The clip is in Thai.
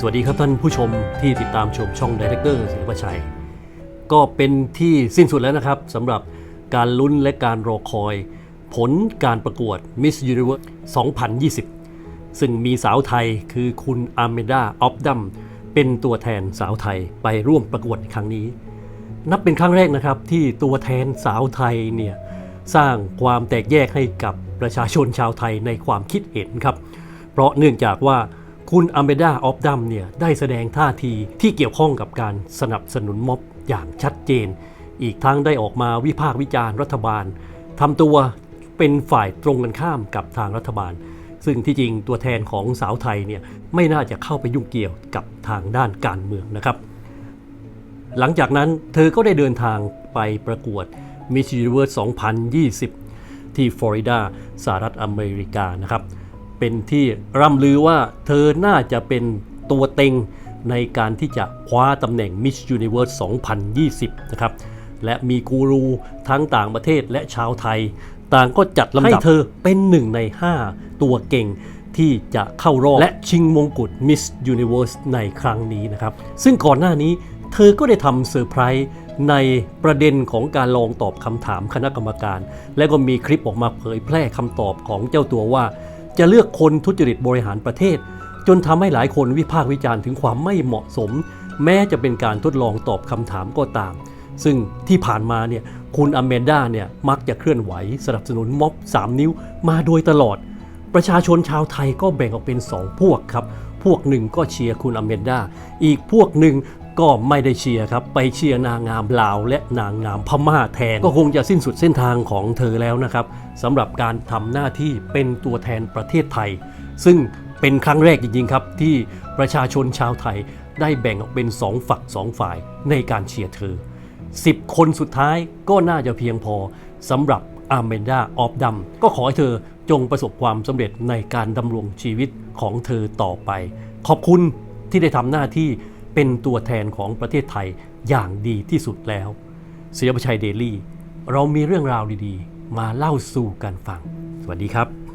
สวัสดีครับท่านผู้ชมที่ติดตามชมช่องดีเรคเตอร์ศิลปชัย ก็เป็นที่สิ้นสุดแล้วนะครับสำหรับการลุ้นและการรอคอย ผลการประกวด Miss Universe 2020 ซึ่งมีสาวไทยคือคุณอาเมดาออฟดัมเป็นตัวแทนสาวไทยไปร่วมประกวดครั้งนี้ นับเป็นครั้งแรกนะครับที่ตัวแทนสาวไทยเนี่ยสร้างความแตกแยกให้กับประชาชนชาวไทยในความคิดเห็นครับ เพราะเนื่องจากว่า คุณอเมดาออฟดัมเนี่ยได้แสดงท่าทีที่เกี่ยวข้องกับการสนับสนุนม็อบอย่างชัดเจน อีกทั้งได้ออกมาวิพากษ์วิจารณ์รัฐบาลทำตัวเป็นฝ่ายตรงกันข้ามกับทางรัฐบาล ซึ่งที่จริงตัวแทนของสาวไทยเนี่ยไม่น่าจะเข้าไปยุ่งเกี่ยวกับทางด้านการเมืองนะครับ หลังจากนั้นเธอก็ได้เดินทางไปประกวด Miss Universe 2020 ที่ฟลอริดาสหรัฐอเมริกานะครับ เป็นที่ร่ำลือว่าเธอน่าจะเป็นตัวเต็งในการที่จะคว้าตำแหน่ง Miss Universe 2020 นะครับ และมีกูรูทั้งต่างประเทศและชาวไทย ต่างก็จัดลำดับให้เธอเป็นหนึ่งใน 5 ตัวเก่งที่จะเข้ารอบและชิงมงกุฎ Miss Universe ในครั้งนี้นะครับ ซึ่งก่อนหน้านี้เธอก็ได้ทำเซอร์ไพรส์ในประเด็นของการลองตอบคำถามคณะกรรมการ และก็มีคลิปออกมาเผยแพร่คำตอบของเจ้าตัวว่า จะเลือกคนทุจริตบริหารประเทศ จนทำให้หลายคนวิพากษ์วิจารณ์ถึงความไม่เหมาะสม แม้จะเป็นการทดลองตอบคำถามก็ตาม ซึ่งที่ผ่านมาเนี่ยคุณอเมนดาเนี่ยมักจะเคลื่อนไหว สนับสนุนม็อบ 3 นิ้วมาโดยตลอด ประชาชนชาวไทยก็แบ่งออกเป็น 2 พวกครับ พวกหนึ่งก็เชียร์คุณอเมนดา อีกพวกหนึ่ง ก็ไม่ได้เชียร์ครับ ไปเชียร์นางงามลาว และนางงามพม่าแทน ก็คงจะสิ้นสุดเส้นทางของเธอแล้วนะครับสำหรับการทำหน้าที่เป็นตัวแทนประเทศไทย ซึ่งเป็นครั้งแรกจริงๆครับ ที่ประชาชนชาวไทยได้แบ่งออกเป็น 2 ฝัก 2 ฝ่ายในการเชียร์เธอ 10 คนสุดท้ายก็น่าจะเพียงพอสำหรับอาเมนดาออฟดัมก็ขอให้เธอจงประสบความสำเร็จในการดำรงชีวิตของเธอต่อไป ขอบคุณที่ได้ทำหน้าที่ เป็นตัวแทนของประเทศไทยอย่างดีที่สุดแล้วศิลปชัยเดลี่ เรามีเรื่องราวดีๆ มาเล่าสู่กันฟัง สวัสดีครับ